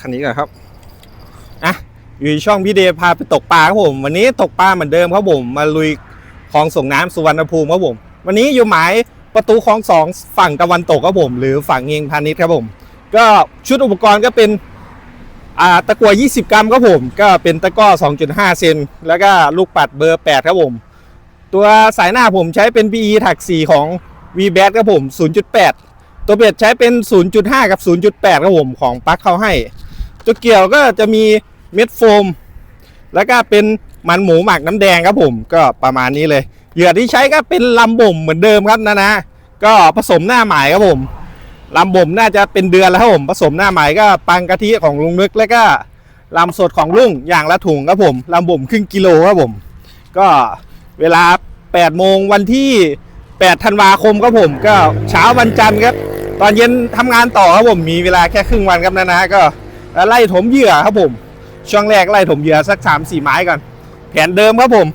คันนี้ก่อนครับอะอยู่ช่องพี่เดพาไปตกปลาครับผม วันนี้ตกปลาเหมือนเดิมครับผมมาลุยคลองส่งน้ำสุวรรณภูมิครับผม วันนี้อยู่หมายประตูคลองสองฝั่งตะวันตกครับผม หรือฝั่งเงียงพาณิชย์ครับผม ก็ชุดอุปกรณ์ก็เป็นอ่าตะกั่ว20 กรัมครับผม ก็เป็นตะก้อ 2.5 เซนแล้วก็ลูกปัดเบอร์ 8 ครับผม ตัวสายหน้าผมใช้เป็น PE ถัก 4 ของ v b a t ครับผม 0.8 ตัวเบ็ดใช้เป็น 0.5 กับ 0.8 ครับผม ของปลั๊กเข้าให้ ตัวเกี่ยวก็จะมีเม็ดโฟม แล้วก็เป็นมันหมูหมักน้ำแดงครับผมก็ประมาณนี้เลยเหยื่อที่ใช้ก็เป็นลำบ่มเหมือนเดิมครับนะนะก็ผสมหน้าหมายครับผมลำบ่มน่าจะเป็นเดือนแล้วครับผมผสมหน้าหมายก็ปังกะทิของลุงนึกแล้วก็ลำสดของลุงอย่างละถุงครับผมลำบ่มครึ่งกิโลครับผม ก็เวลา8โมงวันที่8ธันวาคมครับผมก็เช้าวันจันทร์ครับ ตอนเย็นทำงานต่อครับผมมีเวลาแค่ครึ่งวันครับนะนะก็ ไล่ถมเหยื่อครับผม ช่วงแรกไล่ถมเหยื่อสัก3 4ไม้ก่อนแผนเดิมครับผม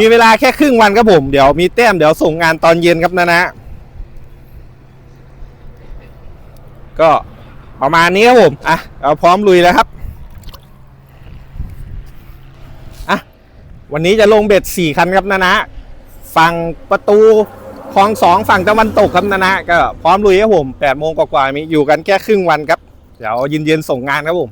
มีเวลาแค่ครึ่งวันครับผม เดี๋ยวมีแต้มเดี๋ยวส่งงานตอนเย็นครับนะนะ ก็ประมาณนี้ครับผม อะเราพร้อมลุยแล้วครับ อะ วันนี้จะลงเบ็ดสี่คันครับนะนะฝั่งประตูคลองสองฝั่งตะวันตกครับนะนะ ก็พร้อมลุยครับผมแปดโมงกว่าๆมีอยู่กันแค่ครึ่งวันครับ เดี๋ยวเย็นๆส่งงานครับผม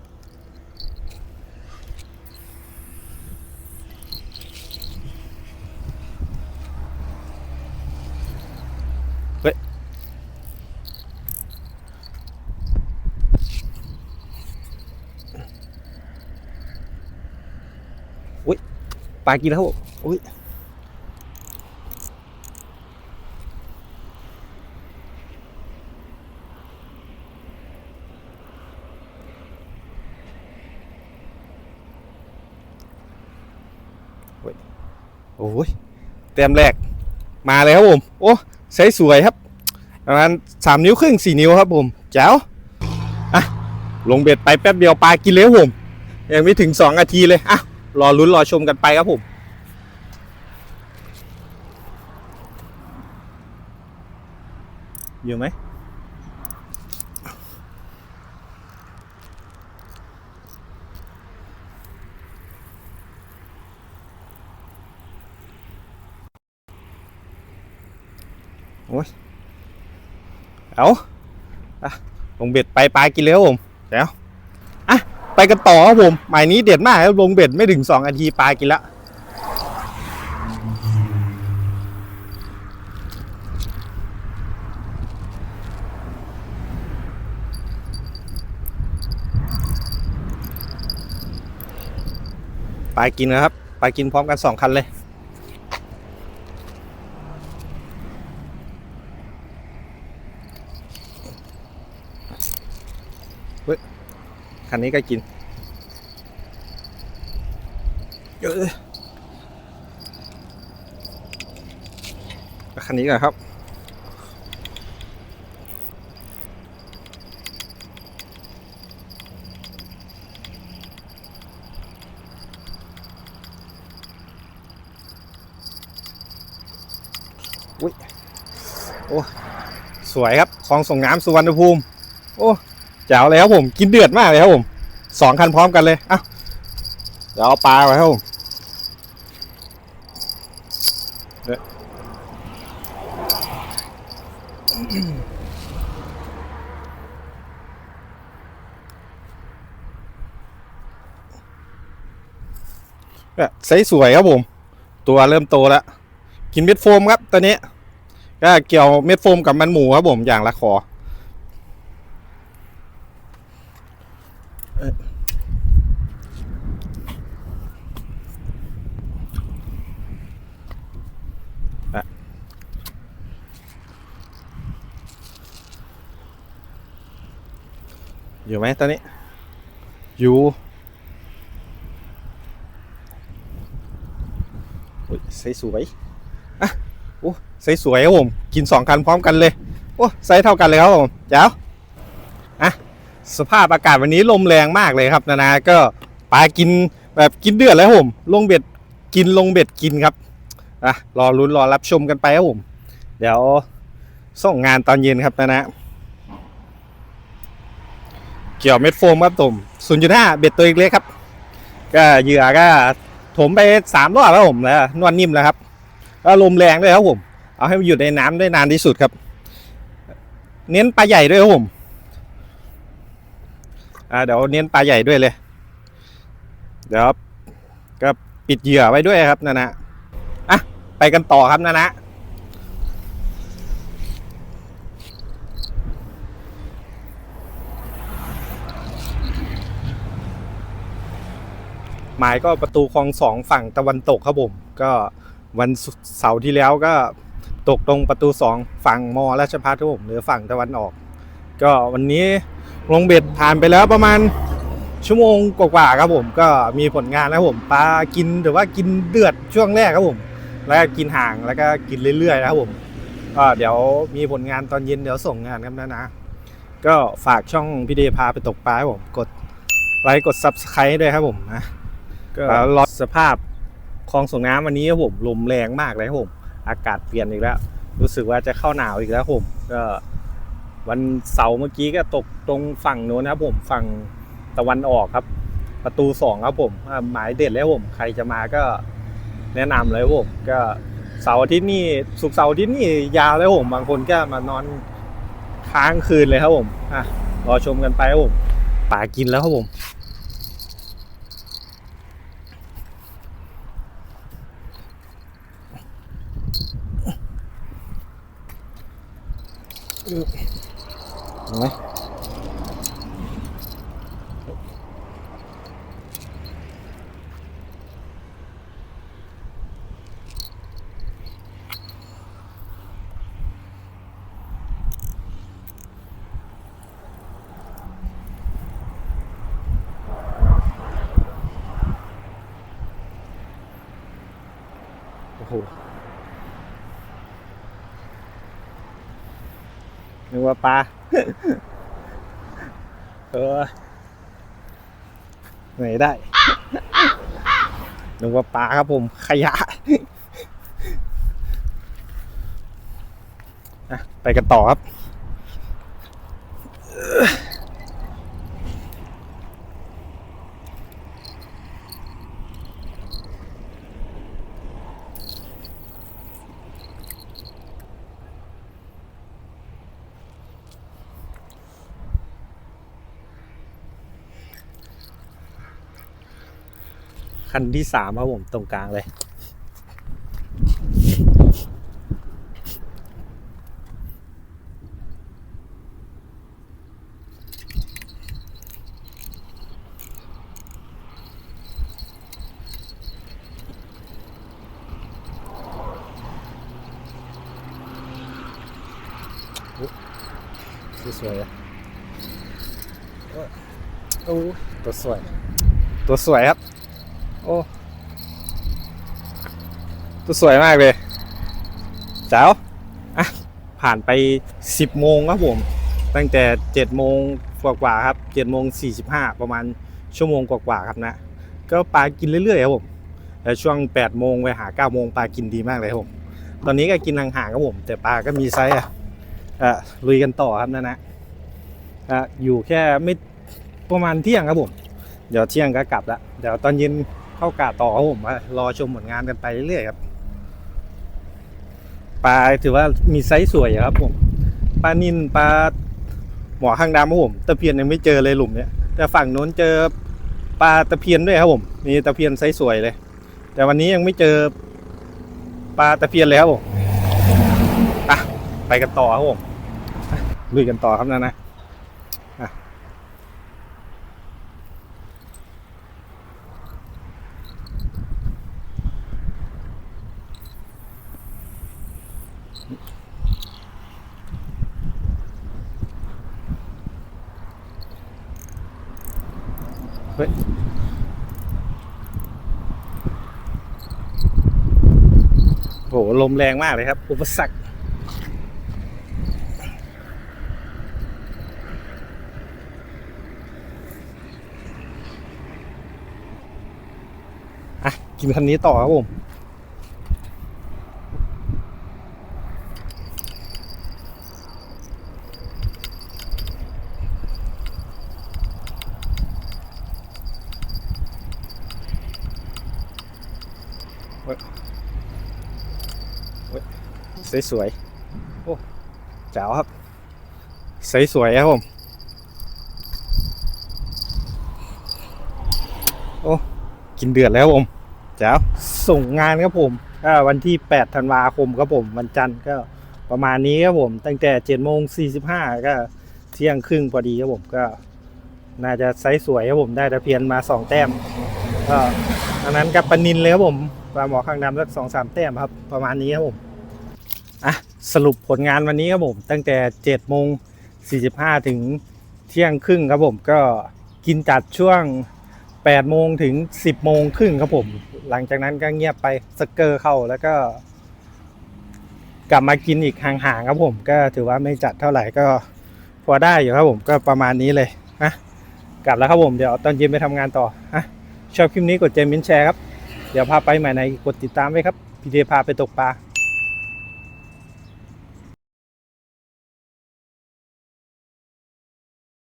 ปลากินแล้วครับผมอุ้ย โอ้ยเต็มแรกมาเลยครับผม โอ้ใช้สวยครับประมาณสามนิ้วครึ่งสี่นิ้วครับผมแจ๋วอะลงเบ็ดไปแป๊บเดียวปลากินเลยครับผมยังไม่ถึงสองนาทีเลยอะรอลุ้นรอชมกันไปครับผมอยู่ไหม เอาอะลงเบ็ดไปปลากินเลยครับผมเดี๋ยวอะไปกันต่อครับผมหมายนี้เด็ดมากครับลงเบ็ดไม่ถึง2นาทีปลากินแล้วปลากินนะครับปลากินพร้อมกันสองคันเลย คันนี้ก็กินเยอะเลยคันนี้ก่อนครับ อุ้ย โอ้ สวยครับ คลองส่งน้ำสุวรรณภูมิ โอ้ แจ๋วเลยครับผมกินเดือดมากเลยครับผมสองคันพร้อมกันเลยอะเดี๋ยวเอาปลาไว้ครับผมเนี่ยไซส์สวยครับผม ตัวเริ่มโตแล้ว กินเม็ดโฟมครับตัวนี้ ก็เกี่ยวเม็ดโฟมกับมันหมูครับผมอย่างละขอ อยู่ไหมตอนนี้ อยู่โอ้ยใส่สวยอะโอ้ใส่สวยครับผม กินสองคันพร้อมกันเลย โอ้ไซส์เท่ากันเลยครับผมเจ้าอะ สภาพอากาศวันนี้ลมแรงมากเลยครับ นานาก็ปลากินแบบกินเดือดแล้วผมลงเบ็ดกินลงเบ็ดกินครับอะรอลุ้นรอรับชมกันไปครับผม เดี๋ยวส่งงานตอนเย็นครับนานาเกี่ยวเม็ดโฟมครับผม0.5เบ็ดตัวเล็กๆครับ ก็เหยื่อก็ถมไปสามรอบแล้วผมแล้วนวดนิ่มแล้วครับก็ลมแรงด้วยครับผม เอาให้มันอยู่ในน้ำได้นานที่สุดครับ เน้นปลาใหญ่ด้วยครับผม อ่าเดี๋ยวเน้นปลาใหญ่ด้วยเลย เดี๋ยวก็ปิดเหยื่อไว้ด้วยครับนะนะอะไปกันต่อครับนะนะหมายก็ประตูคลองสองฝั่งตะวันตกครับผมก็วันเสาร์ที่แล้วก็ตกตรงประตูสองฝั่งมอราชพัฒครับผมหรือฝั่งตะวันออก ก็วันนี้ ลงเบ็ดผ่านไปแล้วประมาณชั่วโมงกว่าๆครับผมก็มีผลงานแล้วผมปลากินหรือว่ากินเดือดช่วงแรกครับผม แล้วก็กินห่างแล้วก็กินเรื่อยๆนะครับผมก็เดี๋ยวมีผลงานตอนเย็นเดี๋ยวส่งงานครับนะนะ ก็ฝากช่องพี่เดพาไปตกปลาครับผมกดไลค์กด subscribe ด้วยครับผมนะก็รอสภาพคลองส่งน้ำวันนี้ครับผมลมแรงมากเลยครับผม อากาศเปลี่ยนอีกแล้ว รู้สึกว่าจะเข้าหนาวอีกแล้วครับผมก็ วันเสาร์เมื่อกี้ก็ตกตรงฝั่งโน้นนะครับผมฝั่งตะวันออกครับ ประตูสองครับผมอ่าหมายเด็ดแล้วผมใครจะมาก็แนะนำเลยครับผมก็เสาร์อาทิตย์นี่สุกร์เสาร์อาทิตย์นี่ยาวเลยครับผมบางคนก็มานอนค้างคืนเลยครับผมอะรอชมกันไปครับผมป่ากินแล้วครับผม เห็นไหมโอ้โหนึกว่าปลา เออไหนได้นึกว่าปลาครับผมขยะไปกันต่อครับ คันที่สามครับผมตรงกลางเลย สวยๆอะโอ้ตัวสวย ตัวสวยครับ โอ้ตัวสวยมากเลยเจ้าอะผ่านไป 10 โมงครับผม ตั้งแต่ 7 โมงกว่าๆครับ7โมง45 ประมาณชั่วโมงกว่าๆครับนะ ก็ปลากินเรื่อยๆครับผมแต่ช่วง 8 โมงไปหา 9 โมงปลากินดีมากเลยครับผมตอนนี้ก็กินห่างๆครับผม แต่ปลาก็มีไซส์อะอะลุยกันต่อครับนะนะอะอยู่แค่ไม่ประมาณเที่ยงครับผม เดี๋ยวเที่ยงก็กลับละเดี๋ยวตอนเย็น เข้ากาต่อครับผมรอชมผลงานกันไปเรื่อยๆครับปลาถือว่ามีไซส์สวยครับผมปลานินปลาหมอข้างดำครับผมตะเพียนยังไม่เจอเลยหลุมเนี้ยแต่ฝั่งโน้นเจอปลาตะเพียนด้วยครับผมมีตะเพียนไซส์สวยเลย แต่วันนี้ยังไม่เจอปลาตะเพียนเลยครับผมอะไปกันต่อครับผมลุยกันต่อครับนะนะ เฮ้ยโหลมแรงมากเลยครับ อุปสรรคอะ กินคันนี้ต่อครับผม สวยสวยๆ โอ้แจ๋วครับใสสวยๆครับผม โอ้ กินเดือดแล้วครับผมแจ๋วส่งงานครับผมก็วันที่ 8 ธันวาคมครับผม วันจันทร์ก็ประมาณนี้ครับผม ตั้งแต่7โมง45 ก็เที่ยงครึ่งพอดีครับผมก็น่าจะไซส์สวยครับผมได้ตะเพียนมา2แต้มก็อันนั้นกับปลานินเลยครับผมปลาหมอข้างดำสักสองสามแต้มครับ ประมาณนี้ครับผมอะ สรุปผลงานวันนี้ครับผม ตั้งแต่7โมง45ถึงเที่ยงครึ่งครับผมก็กินจัดช่วง8โมงถึง 10โมงครึ่งครับผม หลังจากนั้นก็เงียบไปสกเกอร์เข้าแล้วก็ กลับมากินอีกห่างๆครับผม ก็ถือว่าไม่จัดเท่าไหร่ก็พอได้อยู่ครับผมก็ประมาณนี้เลยนะกลับแล้วครับผมเดี๋ยวตอนเย็นไปทำงานต่อนะชอบคลิปนี้กดใจมินแชร์ครับ เดี๋ยวพาไปใหม่ในกดติดตามไว้ครับพี่เดพาไปตกปลา